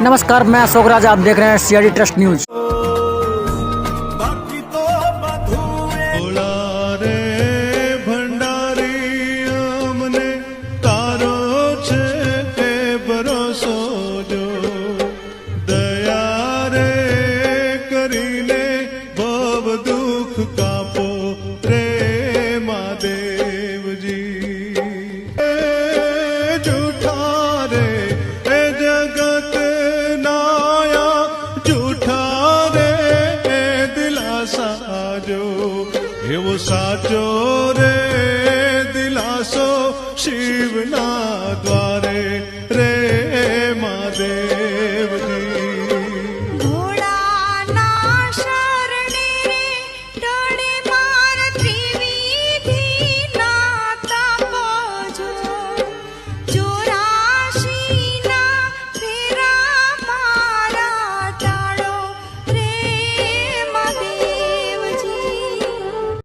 नमस्कार, मैं अशोक राजा, आप देख रहे हैं सीआरडी ट्रस्ट न्यूज़ दया रे करीले बाबदू हिव साचो रे दिलासो शिवना द्वारे रे महादेव जी।